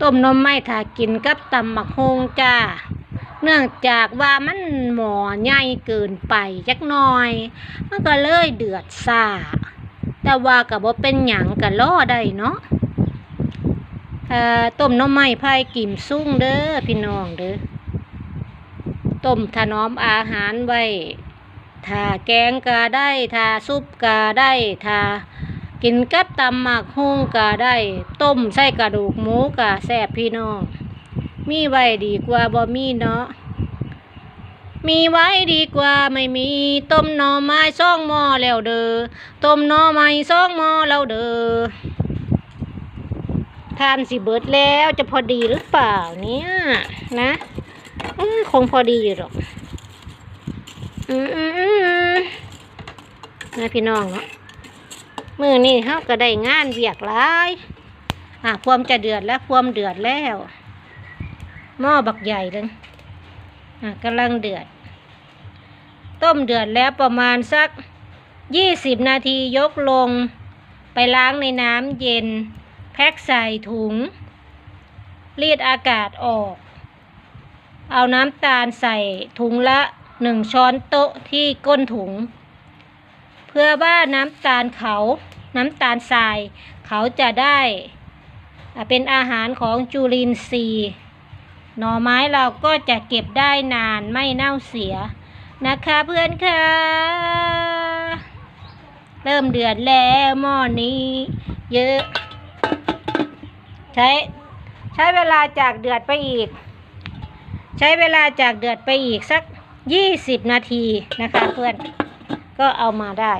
ต้มนมไม่ถากินกับตำหมักฮงจ้า เนื่องจากว่ามันหมอใหญ่เกินไปจักหน่อย มันก็เลยเดือดซาแต่ว่ากับว่าเป็นหยังก็ล่อได้เนาะต้มน้ำไม้ไผ่กิมซุ่งเด้อพี่น้องเด้อต้มถนอมอาหารไว้ถ้าแกงก็ได้ถ้าซุปก็ได้ถ้า กินกับตำหมักฮุ่งก็ได้ ต้มใส่กระดูกหมูก็แซ่บพี่น้อง มีไว้ดีกว่าบ่มีเนาะมีไว้ดีกว่าไม่มีต้มหน่อไม้ซ่องหม้อแล้วเด้อต้มหน่อไม้ซ่องหม้อแล้วเด้อทานสิเบิดแล้วจะพอดีหรือเปล่าเนี่ยนะคงพอดีอยู่หรอกอืมอืมอืมนะพี่น้องเนาะ มือนี่เขาก็ได้งานเวียกหลายอะควมจะเดือดแล้วควมเดือดแล้วหม้อบักใหญ่เลยอะกำลังเดือด ต้มเดือดแล้วประมาณสักยี่สิบนาทียกลง ไปล้างในน้ำเย็น แพ็คใส่ถุง รีดอากาศออก เอาน้ำตาลใส่ถุงละหนึ่งช้อนโต๊ะที่ก้นถุง เพื่อว่าน้ำตาลเขา น้ำตาลทราย เขาจะได้เป็นอาหารของจุลินทรีย์หน่อไม้เราก็จะเก็บได้นานไม่เน่าเสียนะคะเพื่อนค่ะเริ่มเดือดแล้วหม้อนี้ เยอะ ใช้ใช้เวลาจากเดือดไปอีก ใช้เวลาจากเดือดไปอีกสักยี่สิบนาทีนะคะเพื่อนก็เอามาได้